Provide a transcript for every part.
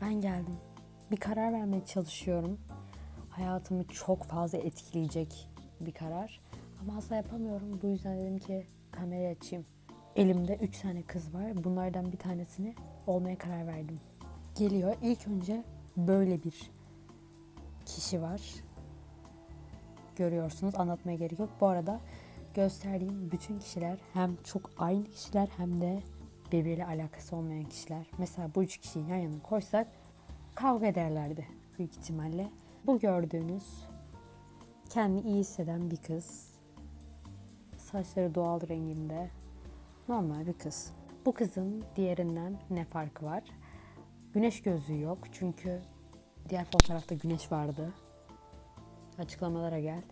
Ben geldim. Bir karar vermeye çalışıyorum. Hayatımı çok fazla etkileyecek bir karar. Ama asla yapamıyorum. Bu yüzden dedim ki kamerayı açayım. Elimde 3 tane kız var. Bunlardan bir tanesini olmaya karar verdim. Geliyor. İlk önce böyle bir kişi var. Görüyorsunuz. Anlatmaya gerek yok. Bu arada gösterdiğim bütün kişiler hem çok aynı kişiler hem de birbiriyle alakası olmayan kişiler. Mesela bu üç kişiyi yan yana koysak kavga ederlerdi büyük ihtimalle. Bu gördüğünüz kendini iyi hisseden bir kız. Saçları doğal renginde. Normal bir kız. Bu kızın diğerinden ne farkı var? Güneş gözlüğü yok çünkü diğer fotoğrafta güneş vardı. Açıklamalara gel.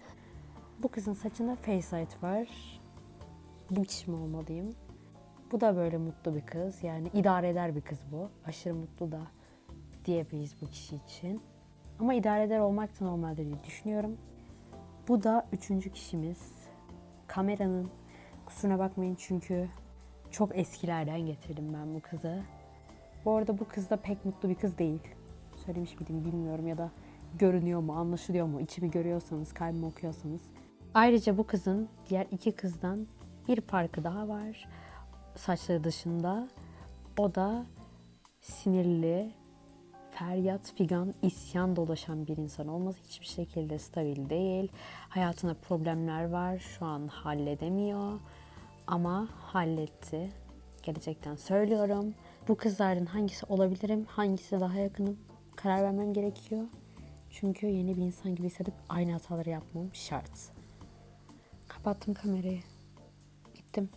Bu kızın saçında face light var. Bu kişi mi olmalıyım? Bu da böyle mutlu bir kız. Yani idare eder bir kız bu. Aşırı mutlu da diyemeyiz bu kişi için. Ama idare eder olmak da normaldir diye düşünüyorum. Bu da üçüncü kişimiz. Kameranın kusuruna bakmayın çünkü çok eskilerden getirdim ben bu kızı. Bu arada bu kız da pek mutlu bir kız değil. Söylemiş miydim bilmiyorum ya da görünüyor mu, anlaşılıyor mu? İçimi görüyorsanız, kalbimi okuyorsanız. Ayrıca bu kızın diğer iki kızdan bir farkı daha var. Saçları dışında. O da sinirli, feryat, figan, isyan dolaşan bir insan olması hiçbir şekilde stabil değil. Hayatında problemler var. Şu an halledemiyor. Ama halletti. Gerçekten söylüyorum. Bu kızlardan hangisi olabilirim, hangisi daha yakınım karar vermem gerekiyor. Çünkü yeni bir insan gibi hissedip aynı hataları yapmam şart. Kapattım kamerayı. Gittim.